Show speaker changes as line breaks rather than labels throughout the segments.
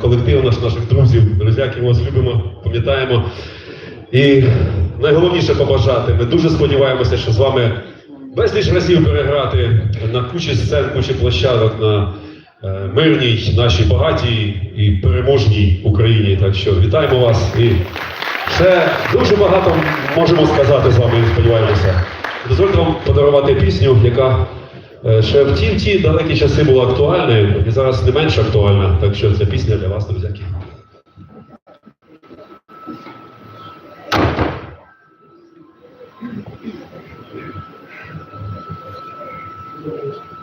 колектив наш, наших друзів, друзі, які ми вас любимо, пам'ятаємо. І найголовніше побажати. Ми дуже сподіваємося, що з вами безліч разів переграти на кучі сцен, кучі площадок на е, мирній, нашій багатій і переможній Україні. Так що вітаємо вас і ще дуже багато можемо сказати з вами, сподіваємося. Дозвольте вам подарувати пісню, яка ще в ті, в ті далекі часи була актуальною і зараз не менш актуальна. Так що ця пісня для вас, друзяки.
Утробі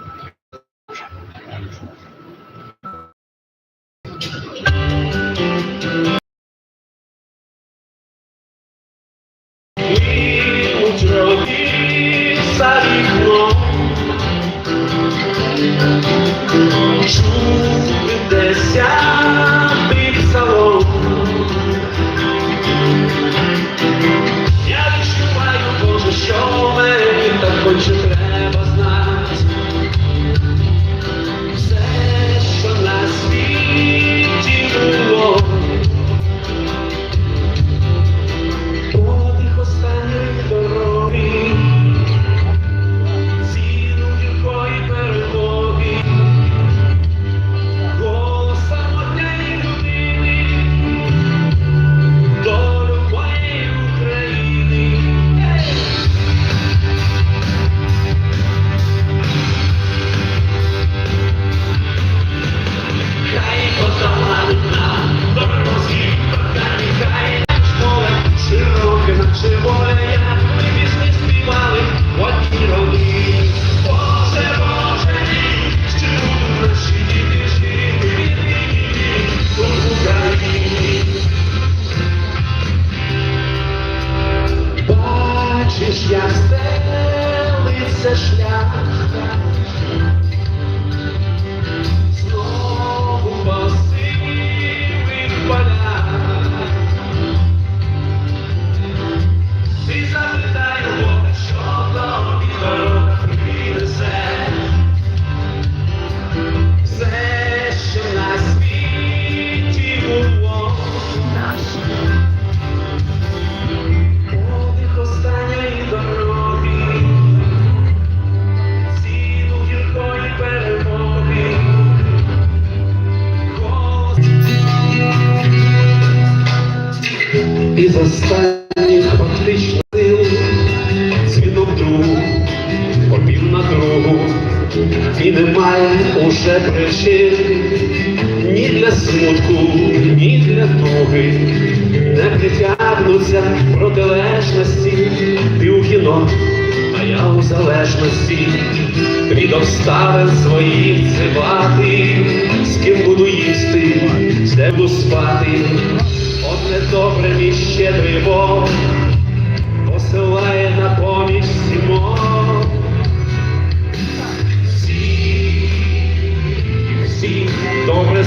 на другу, і немає уже причин ні для смутку, ні для туги, не притягнуться протилежності, ти у кіно, а я у залежності. Від обставин своїх цибати, з ким буду їсти, де буду спати. Одне добре мій щедрий Бог посилає на поміч сімо. Всі добре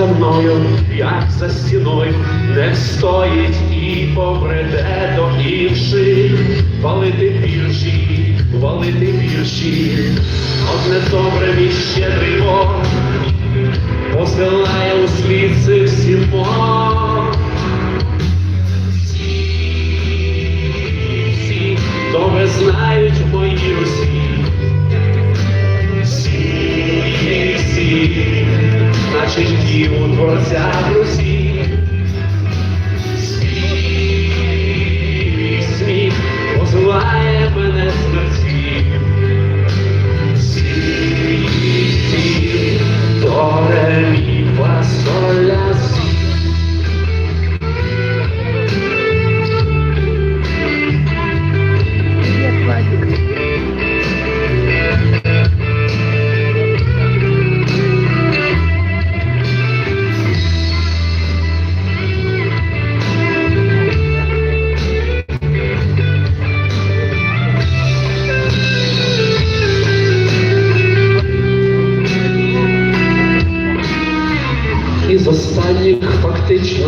за мною, як за стіною, не стоїть і побреде до інших, валити вірші, валити вірші, одне добре мій щедрий Бог посилає у слід цих сімох. Добре знають мої усі, всі, всі. Tá A
gente de
outrora se.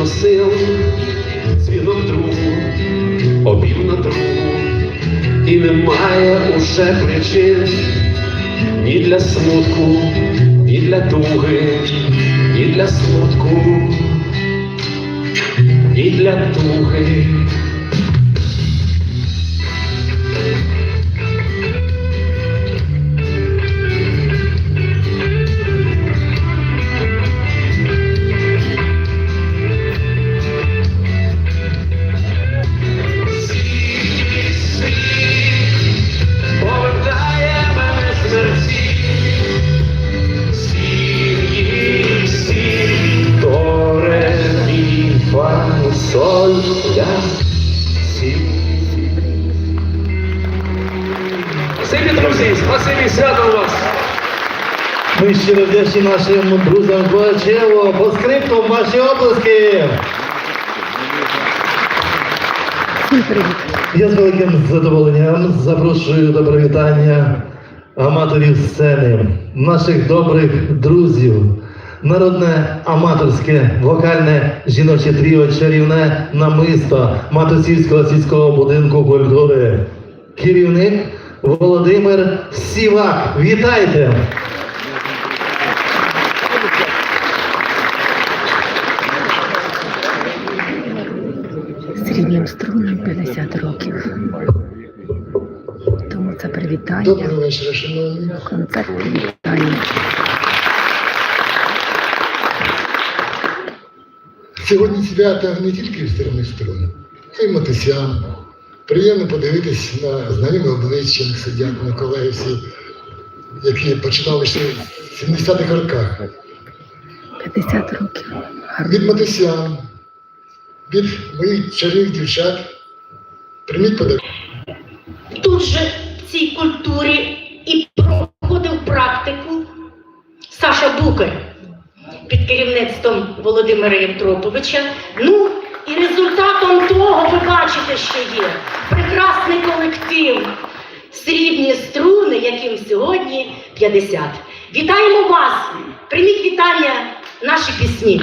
Фактично сил дзвінок другу, обів на другу, і немає уже причин ні для смутку, ні для туги, ні для смутку, ні для туги.
Нашим друзям Квачево. По скрипту ваші оплески. Я з великим задоволенням запрошую до привітання аматорів сцени, наших добрих друзів, народне аматорське вокальне жіноче тріо чарівне намисто Матусівського сільського будинку культури. Керівник Володимир Сівак. Вітайте!
Срібним струнам 50 років. Тому це привітання. Концерт привітання.
Сьогодні свято не тільки в сторони струни, а й матусям. Приємно подивитись на знайомі обличчя, сидять на колеги всі, які починали ще в 70-х роках.
50 років.
Від
Гарно.
Від моїх чарівних дівчат. Прийміть подарунок.
Тут же в цій культурі і проходив практику Саша Букер під керівництвом Володимира Євтроповича. Ну і результатом того ви бачите, що є прекрасний колектив, срібні струни, яким сьогодні 50. Вітаємо вас! Прийміть вітання наші пісні.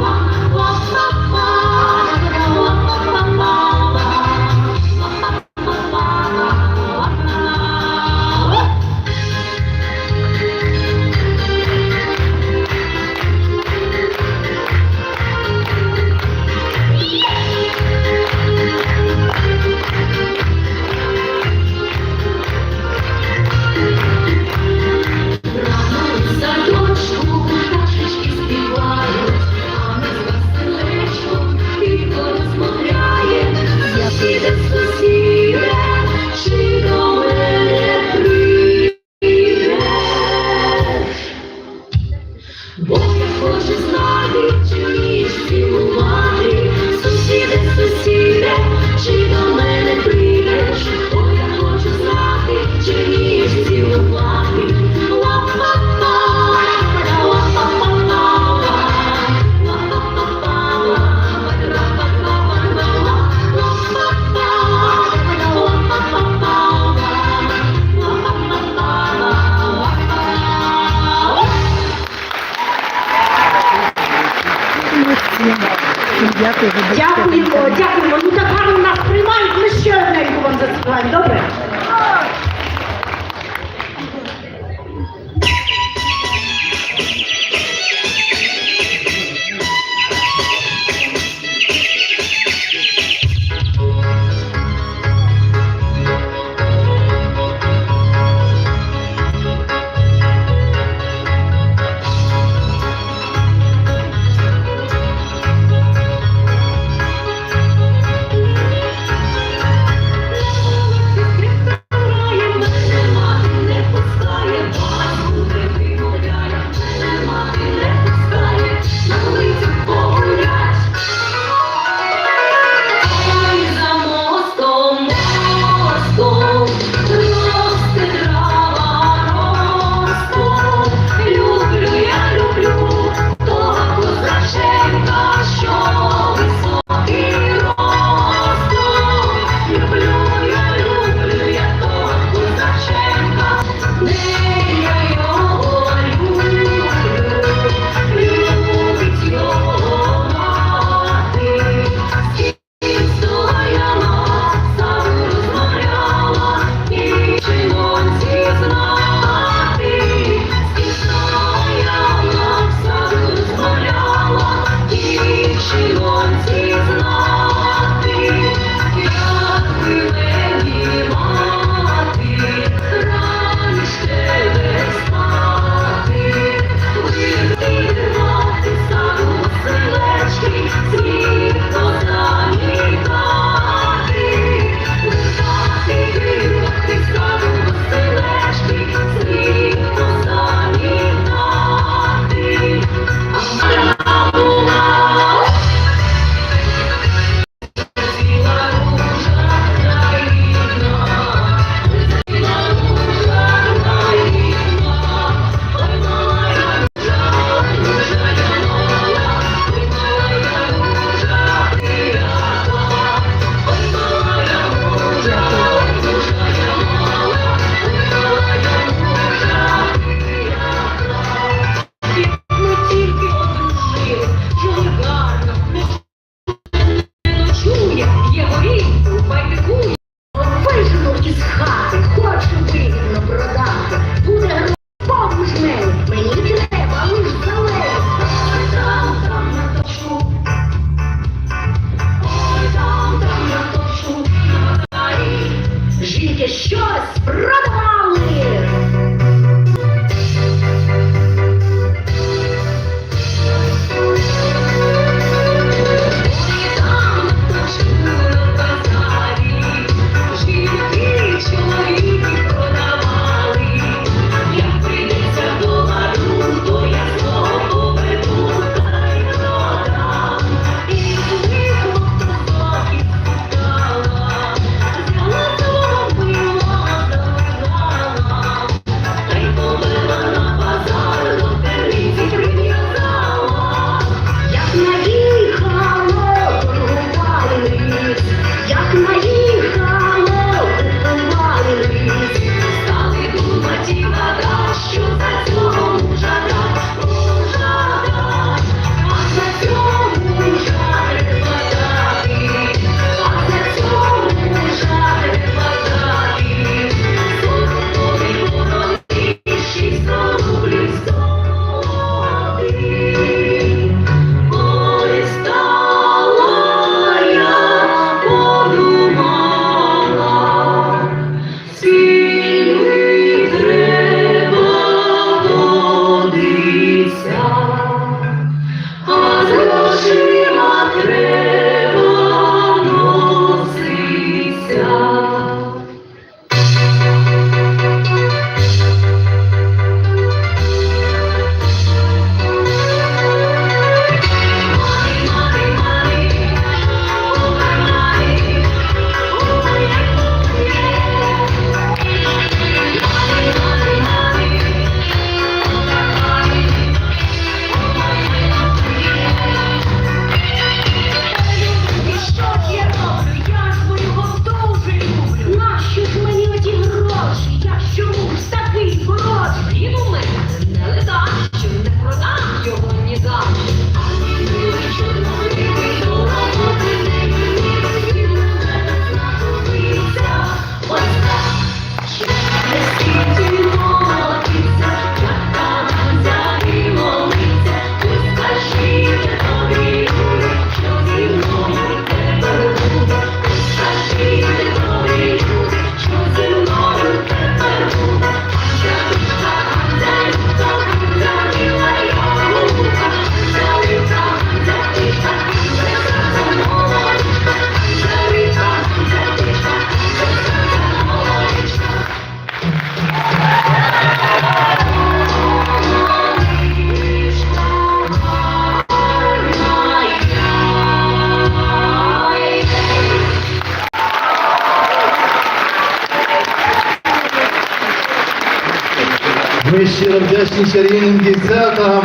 Щиро вдячні чарівним дівчатам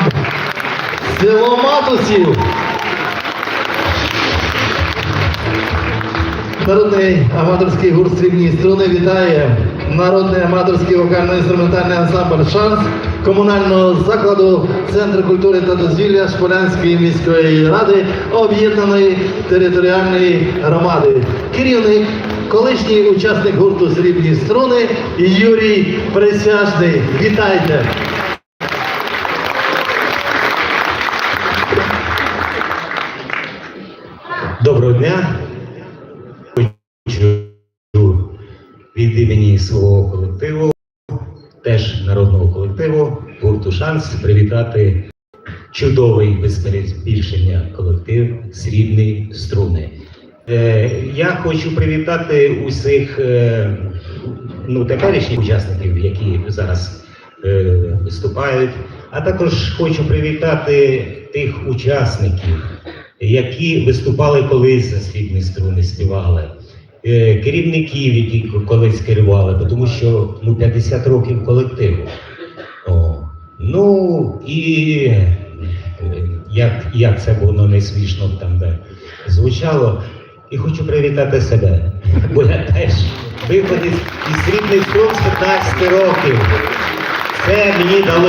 село Матусів. Народний аматорський гурт «Срібні струни» вітає народний аматорський вокально-інструментальний ансамбль «Шанс» комунального закладу Центру культури та дозвілля Шполянської міської ради об'єднаної територіальної громади. Керівник, колишній учасник гурту «Срібні струни» Юрій Присяжний. Вітайте!
Доброго дня. Хочу від імені свого колективу, теж народного колективу, гурту Шанс привітати чудовий без перебільшення колектив Срібні струни. Е, я хочу привітати усіх е, ну, теперішніх учасників, які зараз е, виступають, а також хочу привітати тих учасників, які виступали колись за срібні струни, співали, керівників, які колись керували, тому що ну, 50 років колективу. О. Ну і як, як це було не смішно там де звучало. І хочу привітати себе, бо я теж виходить із срібних струн з 15 років. Це мені дало